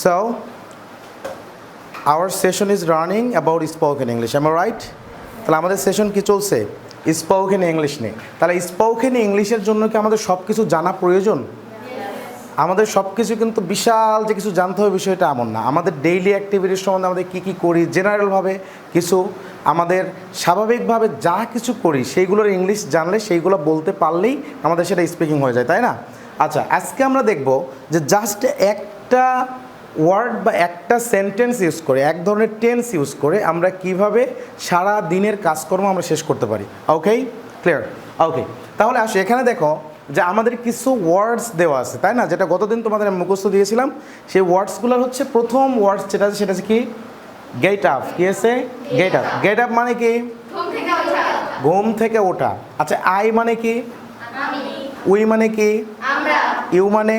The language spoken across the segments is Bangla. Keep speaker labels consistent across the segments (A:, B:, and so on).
A: So, our session is running about spoken English. Am I right? তাহলে আমাদের সেশন কি চলছে? স্পোকেন ইংলিশ নিয়ে। তাহলে স্পোকেন ইংলিশের জন্য কি আমাদের সব কিছু জানা প্রয়োজন? আমাদের সব কিছু কিন্তু বিশাল যে কিছু জানতে হবে বিষয়টা এমন না। আমাদের ডেইলি অ্যাক্টিভিটির সম্বন্ধে আমাদের কী কী করি জেনারেলভাবে কিছু। আমাদের স্বাভাবিকভাবে যা কিছু করি সেইগুলোর ইংলিশ জানলে সেইগুলো বলতে পারলেই আমাদের সেটা স্পিকিং হয়ে যায় তাই না? আচ্ছা আজকে আমরা দেখব যে জাস্ট একটা ওয়ার্ড বা একটা সেন্টেন্স ইউজ করে এক ধরনের টেন্স ইউজ করে আমরা কীভাবে সারা দিনের কাজকর্ম আমরা শেষ করতে পারি। ওকে ক্লিয়ার ওকে তাহলে আসো এখানে দেখো যে আমাদের কিছু ওয়ার্ডস দেওয়া আছে তাই না? যেটা গতদিন তোমাদের আমি মুখস্থ দিয়েছিলাম সেই ওয়ার্ডসগুলোর হচ্ছে প্রথম ওয়ার্ডস যেটা আছে সেটা হচ্ছে কি? গেট আপ কি আছে? গেট আপ গেট আপ মানে কি?
B: ঘুম থেকে ওঠা।
A: আচ্ছা আই মানে কি? উই মানে কি? ইউ মানে?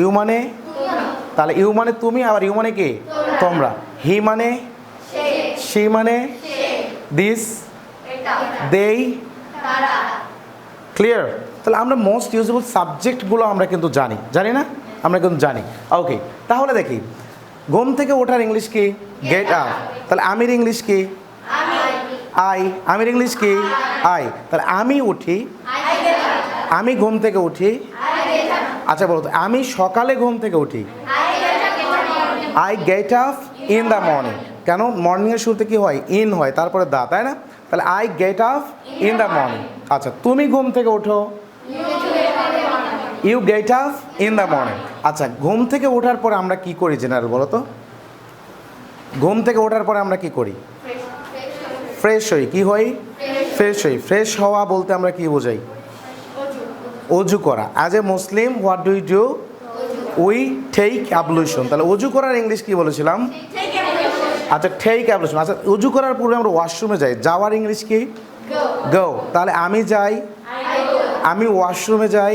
A: ইউ মানে? তাহলে ইউ মানে তুমি, আবার ইউ মানে কে? তোমরা। হি মানে
B: সে
A: মানে দিস, দেই, ক্লিয়ার। তাহলে আমরা মোস্ট ইউজেবল সাবজেক্টগুলো আমরা কিন্তু জানি। জানি না? আমরা কিন্তু জানি। ওকে তাহলে দেখি। ঘুম থেকে ওঠার ইংলিশ কি? গেট আপ তাহলে আমির ইংলিশ কি? আই আমির ইংলিশ কি? আই তাহলে আমি উঠি। আমি ঘুম থেকে উঠি। আচ্ছা বলো আমি সকালে ঘুম থেকে উঠি।
B: I get
A: up in the morning কেন? মর্নিংয়ের শুরুতে কি হয়? ইন হয়, তারপরে দা তাই না? তাহলে I get up in the morning আচ্ছা তুমি ঘুম থেকে ওঠো? You get up in the morning আচ্ছা ঘুম থেকে ওঠার পরে আমরা কি করি জেনারেল বলো তো? ঘুম থেকে ওঠার পরে আমরা কি করি? ফ্রেশ হই, কি হই? ফ্রেশ হই। ফ্রেশ হওয়া বলতে আমরা কি বোঝাই? অজু করা। As a Muslim what do you do we take ablution তাহলে অজু করার ইংলিশ কি বলেছিলাম? আচ্ছা টেক অ্যাবলিউশন আচ্ছা অজু করার পূর্বে আমরা ওয়াশরুমে যাই। যাওয়ার ইংলিশ কি? গো তাহলে আমি যাই আমি ওয়াশরুমে যাই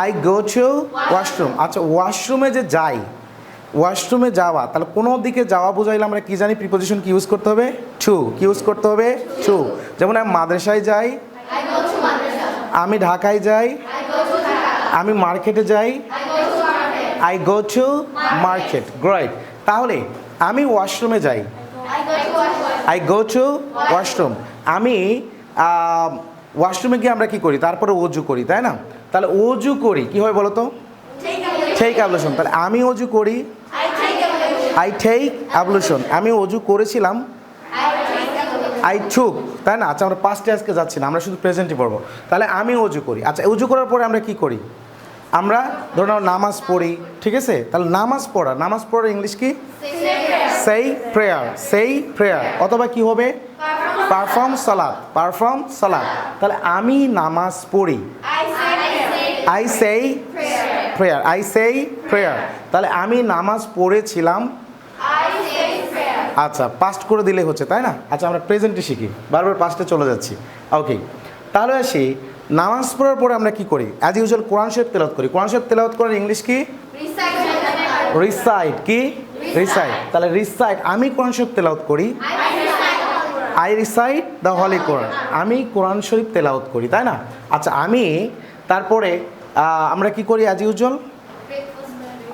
A: আই গো টু ওয়াশরুম আচ্ছা ওয়াশরুমে যে যাই ওয়াশরুমে যাওয়া তাহলে কোনো দিকে যাওয়া বোঝাইলে আমরা কি জানি? প্রিপোজিশন কি ইউজ করতে হবে? টু কি ইউজ করতে হবে? টু যেমন আমি মাদ্রাসায় যাই আমি ঢাকায় যাই আমি মার্কেটে যাই I go to market great তাহলে আমি ওয়াশরুমে যাই। আই গো টু ওয়াশরুম আমি ওয়াশরুমে গিয়ে আমরা কি করি? তারপরে অজু করি তাই না? তাহলে অজু করি। কি হয় বলো তো অ্যাবলেশন তাহলে আমি অজু করি। আই টেক অ্যাবলেশন আমি অজু করেছিলাম। আই টুক তাই না? আচ্ছা আমরা পাঁচটা আজকে যাচ্ছি না আমরা শুধু প্রেজেন্টই পড়ব। তাহলে আমি অজু করি। আচ্ছা অজু করার পরে আমরা কি করি? আমরা ধরুন আমরা নামাজ পড়ি, ঠিক আছে? তাহলে নামাজ পড়া, নামাজ পড়ার ইংলিশ কি? সেই প্রেয়ার সেই প্রেয়ার অথবা কি হবে? পারফর্ম সালাদ পারফর্ম সালাদ তাহলে আমি নামাজ পড়ি। আই সেই প্রেয়ার আই সেই প্রেয়ার তাহলে আমি নামাজ পড়েছিলাম। আচ্ছা পাস্ট করে দিলে হচ্ছে, তাই না? আচ্ছা আমরা প্রেজেন্টে শিখি। বারবার পাস্টে চলে যাচ্ছি। ওকে তাহলে আসি। নামাজ পড়ার পরে আমরা কি করি? অ্যাজ ইউজুয়াল কোরআন শরীফ তেলাওয়াত করি। কোরআন শরীফ তেলাওয়াত করার ইংলিশ কি? রিসাইট কি? রিসাইট তাহলে রিসাইট আমি কোরআন শরীফ তেলাওয়াত করি। I recite the holy Quran আমি কোরআন শরীফ তেলাওয়াত করি, তাই না? আচ্ছা আমি তারপরে আমরা কি করি অ্যাজ ইউজুয়াল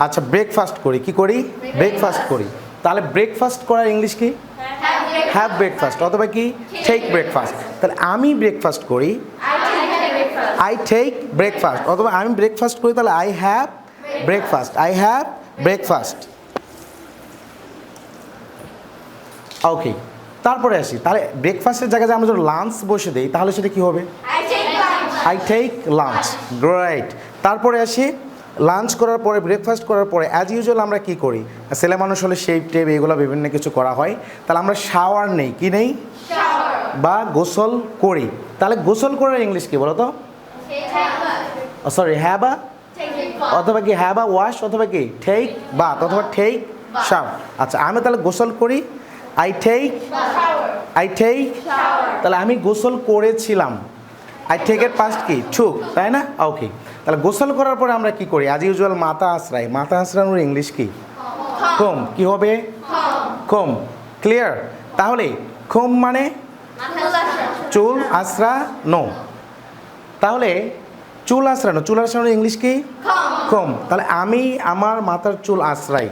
A: আচ্ছা ব্রেকফাস্ট করি। কি করি? ব্রেকফাস্ট করি। তাহলে ব্রেকফাস্ট করার ইংলিশ কি? হ্যাভ ব্রেকফাস্ট অথবা কি? টেক ব্রেকফাস্ট তাহলে আমি ব্রেকফাস্ট করি। আই টেক ব্রেকফাস্ট অথবা আমি ব্রেকফাস্ট করি তাহলে I have breakfast I have breakfast okay তারপরে আসি। তাহলে ব্রেকফাস্টের জায়গায় আমরা যদি লাঞ্চ বসে দিই তাহলে সেটা কি হবে? আই টেক লাঞ্চ গ্রেট তারপরে আসি। লাঞ্চ করার পরে ব্রেকফাস্ট করার পরে অ্যাজ ইউজুয়াল আমরা কি করি? ছেলে মানুষ হলে শেপ টেপ এগুলো বিভিন্ন কিছু করা হয়। তাহলে আমরা শাওয়ার নেই। কি নেই? বা গোসল করি। তাহলে গোসল করার ইংলিশ কি বলো তো সরি হ্যাঁ বা অথবা কি হ্যাঁ বা ওয়াশ অথবা কি ঠেক বাথ অথবা ঠেক শাওয়ার আচ্ছা আমি তাহলে গোসল করি। আই ঠেক আই ঠেক তাহলে আমি গোসল করেছিলাম। আই ঠেকের পাস্ট কি? ছুক তাই না? ওকে তাহলে গোসল করার পরে আমরা কি করি? আজ ইউজুয়াল মাথা আশ্রাই মাথা আশ্রানোর ইংলিশ কি? খোম কি হবে? খোম ক্লিয়ার তাহলে কম মানে? চুল আশ্রা নো তাহলে চুল আশ্রানো চুল আশ্রানোর ইংলিশ কি? কম। তাহলে আমি আমার মাথার চুল আশ্রাই.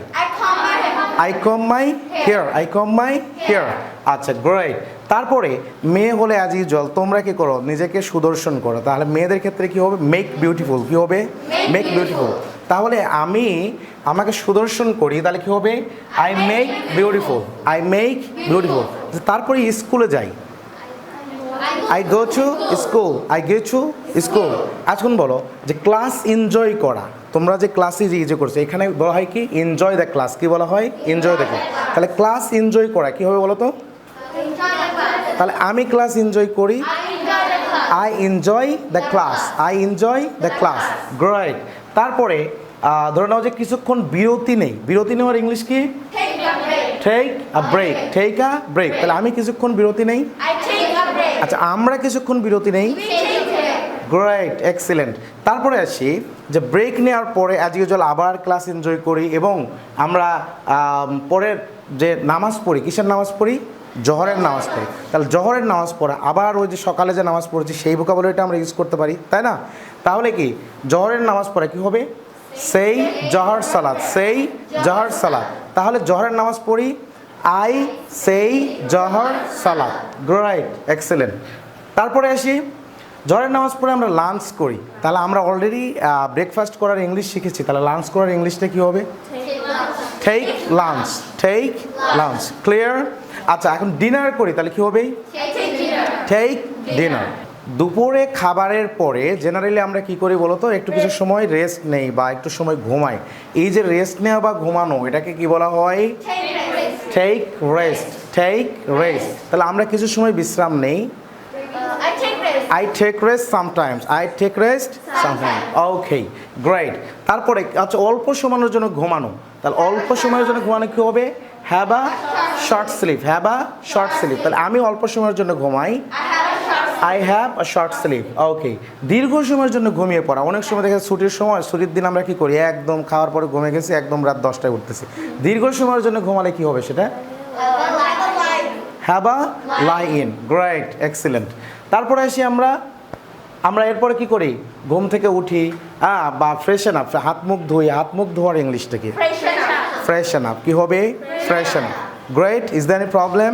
A: I comb my hair I comb my hair আচ্ছা গ্রেট তারপরে মেয়ে হলে আজ জল তোমরা কি করো? নিজেকে সুদর্শন করো। তাহলে মেয়েদের ক্ষেত্রে কি হবে? মেক বিউটিফুল কি হবে? মেক বিউটিফুল তাহলে আমি আমাকে সুদর্শন করি তাহলে কি হবে? I make beautiful I make beautiful তারপরে স্কুলে যাই। I go to school I go to school এখন বলো, যে ক্লাস এনজয় করা, তোমরা যে ক্লাসে যে ইয়ে করছ, এখানে বলা হয় কি? এনজয় দ্য ক্লাস কি বলা হয়? এনজয় দ্য ক্লাস তাহলে ক্লাস এনজয় করা, কি হবে বলো তো. তাহলে আমি ক্লাস এনজয় করি. I enjoy the class I enjoy the class great তারপরে ধরে নাও যে কিছুক্ষণ বিরতি নেই। বিরতি নেওয়ার ইংলিশ কি. Take a break take a break তাহলে আমি কিছুক্ষণ বিরতি নেই। আচ্ছা আমরা কিছুক্ষণ বিরতি নেই। গ্রেট এক্সিলেন্ট তারপরে আসি, যে ব্রেক নেওয়ার পরে অ্যাজ ইউজুয়াল আবার ক্লাস এনজয় করি এবং আমরা পরের যে নামাজ পড়ি, কিসের নামাজ পড়ি? জহরের নামাজ পড়ি। তাহলে জহরের নামাজ পড়া, আবার ওই যে সকালে যে নামাজ পড়েছি সেই ভোকাবলিটা আমরা ইউজ করতে পারি, তাই না? তাহলে কি, জহরের নামাজ পড়া কি হবে? সেই জহর সালাদ সেই জহর সালাদ তাহলে জহরের নামাজ পড়ি আই সেই জহর সালাদ গ্রেট এক্সেলেন্ট তারপরে আসি, জহরের নামাজ পড়ে আমরা লাঞ্চ করি। তাহলে আমরা অলরেডি ব্রেকফাস্ট করার ইংলিশ শিখেছি। তাহলে লাঞ্চ করার ইংলিশটা কী হবে? ঠেক লাঞ্চ ঠেক লাঞ্চ ক্লিয়ার আচ্ছা এখন ডিনার করি, তাহলে কী হবে? ঠেক ডিনার দুপুরে খাবারের পরে জেনারেলি আমরা কি করি বলো তো? একটু কিছু সময় রেস্ট নেই বা একটু সময় ঘুমাই। এই যে রেস্ট নেওয়া বা ঘুমানো, এটাকে কি বলা হয়. টেক রেস্ট টেক রেস্ট তাহলে আমরা কিছু সময় বিশ্রাম নেই. I take rest sometimes I take rest sometimes okay great তারপরে আচ্ছা অল্প সময়ের জন্য ঘুমানো। তাহলে অল্প সময়ের জন্য ঘুমানো কী হবে? Have a short sleep have a short sleep তাহলে আমি অল্প সময়ের জন্য ঘুমাই। I have a short sleep okay দীর্ঘ সময়ের জন্য ঘুমিয়ে পড়া। অনেক সময় দেখা ছুটির সময় ছুটির দিন আমরা কি করি? একদম খাওয়ার পরে ঘুমিয়ে গেছি একদম রাত দশটায় উঠতেছি। দীর্ঘ সময়ের জন্য ঘুমালে কি হবে সেটা? Have a lie in great excellent তারপরে আসি আমরা। আমরা এরপরে কি করি? ঘুম থেকে উঠি। হ্যাঁ বা ফ্রেশন আপ হাত মুখ ধুই। হাত মুখ ধোয়ার ইংলিশটা কি? ফ্রেশন আপ কি হবে? Freshen up great is that a problem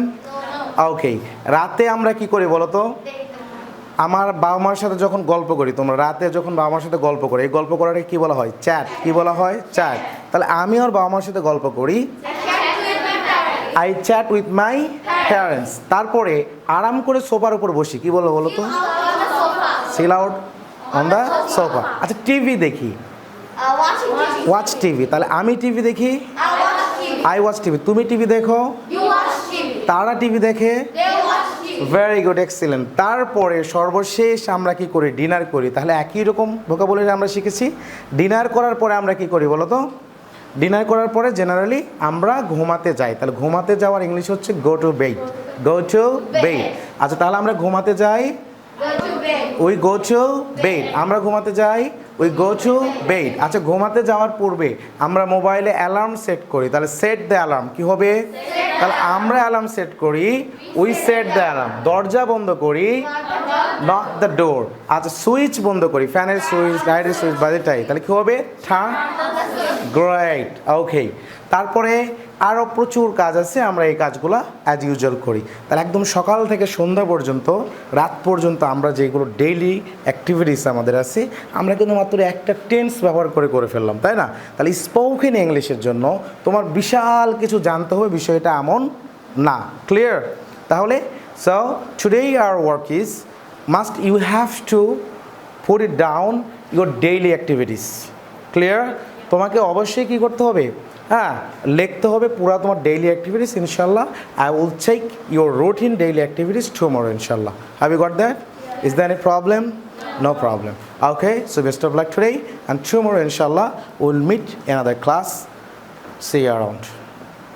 A: okay রাতে আমরা কি করি বলো তো আমার বাবা মার সাথে যখন গল্প করি তোমরা রাতে যখন বাবা মার সাথে গল্প করি এই গল্প করাটাকে কি বলা হয় চ্যাট কি বলা হয় চ্যাট তাহলে আমি আর বাবা মার সাথে গল্প করি. I chat with my parents তারপরে আরাম করে সোফার উপর বসি কি বলো বলো তো. Chill out on the sofa আচ্ছা টিভি দেখি. ওয়াচ টিভি তাহলে আমি টিভি দেখি. আই ওয়াচ টিভি তুমি টিভি দেখো. তারা টিভি দেখে. ভেরি গুড এক্সিলেন্ট তারপরে সর্বশেষ আমরা কি করি? ডিনার করি। তাহলে একই রকম ভোকাবুলারি আমরা শিখেছি। ডিনার করার পরে আমরা কি করি বলো তো ডিনার করার পরে জেনারেলি আমরা ঘুমাতে যাই। তাহলে ঘুমাতে যাওয়ার ইংলিশ হচ্ছে go to bed go to bed আচ্ছা তাহলে আমরা ঘুমাতে যাই?
B: Go
A: we go to bed আমরা ঘুমাতে যাই উই গো টু বেড আচ্ছা ঘুমাতে যাওয়ার পূর্বে আমরা মোবাইলে অ্যালার্ম সেট করি। তাহলে সেট দ্য অ্যালার্ম কী হবে? তাহলে আমরা অ্যালার্ম সেট করি উই সেট দ্য অ্যালার্ম দরজা বন্ধ করি নট দ্য ডোর আচ্ছা সুইচ বন্ধ করি। ফ্যানের সুইচ লাইটের সুইচ বাজেটাই তাহলে কী হবে? ঠান গ্রেট ওকে তারপরে আরও প্রচুর কাজ আছে, আমরা এই কাজগুলো অ্যাজ ইউজুয়াল করি। তাহলে একদম সকাল থেকে সন্ধ্যা পর্যন্ত, রাত পর্যন্ত আমরা যেগুলো ডেইলি অ্যাক্টিভিটিস আমাদের আছে, আমরা কিন্তু মাত্র একটা টেন্স ব্যবহার করে করে ফেললাম, তাই না? তাহলে স্পোকেন ইংলিশের জন্য তোমার বিশাল কিছু জানতে হবে, বিষয়টা এমন না। ক্লিয়ার তাহলে so today our work is must you have to put it down your daily activities clear তোমাকে অবশ্যই কি করতে হবে? হ্যাঁ লিখতে হবে পুরো তোমার ডেইলি অ্যাক্টিভিটিস ইনশাল্লাহ I will check your routine daily activities tomorrow ইনশাল্লাহ have you got that is that a problem no problem okay so best of luck today, and tomorrow inshallah we'll meet in other class see around.